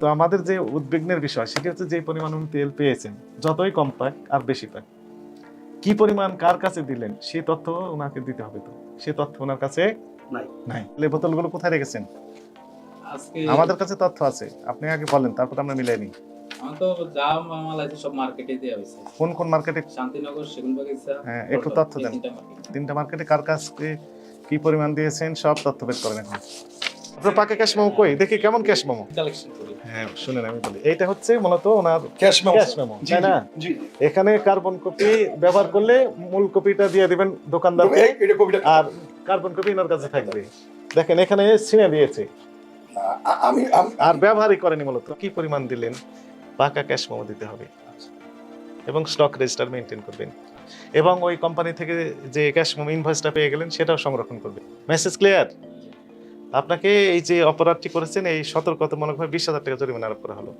তো আমাদের যে উদ্বিগ্নের বিষয় সেটি হচ্ছে যে পরিমাণ উনি তেল পেয়েছেন যতই কম পাক আর বেশি পাক। কি পরিমাণ কার কাছে দিলেন সেই তথ্য ওনাকে দিতে হবে তো? সেই তথ্য ওনার কাছে নাই। নাই। বোতলগুলো কোথায় রেখেছেন? আজকে আমাদের কাছে তথ্য আছে। আপনি আগে বলেন তারপর আমরা মিলাই নিই। কোন কোন মার্কেটে শান্তিনগর হ্যাঁ, একটু তথ্য দেন। তিনটা তিনটা মার্কেটে কার কাছে কি পরিমাণ দিয়েছেন সব তথ্য বের করেন এখন। আপনার পাকে ক্যাশ মোমো কই? দেখি কেমন ক্যাশ মোমো কালেকশন করি। হ্যাঁ শুনেন আমি বলি। এইটা হচ্ছে মূলত ওনার ক্যাশ ক্যাশ মেমো তাই না? জি এখানে কার্বন কপি ব্যবহার করলে মূল কপিটা দিয়ে দিবেন দোকানদারকে। এই- এটা কবিটা আর কার্বন কপি ওনার কাছে থাকবে। দেখেন এখানে ছিঁড়ে দিয়েছে। আমি আমি- আর ব্যবহারই করেনি মূলত। কি পরিমাণ দিলেন? পাকা ক্যাশ মেমো দিতে হবে। এবং স্টক রেজিস্টার মেনটেন করবেন। এবং ওই কোম্পানি থেকে যে ক্যাশ মেমো ইনভয়েসটা পেয়ে গেলেন সেটাও সংরক্ষণ করবেন। মেসেজ ক্লিয়ার আপনাকে এই যে অপরাধটি করেছেন এই সতর্কতামূলকভাবে বিশ হাজার টাকা জরিমানা আরোপ করা হলো।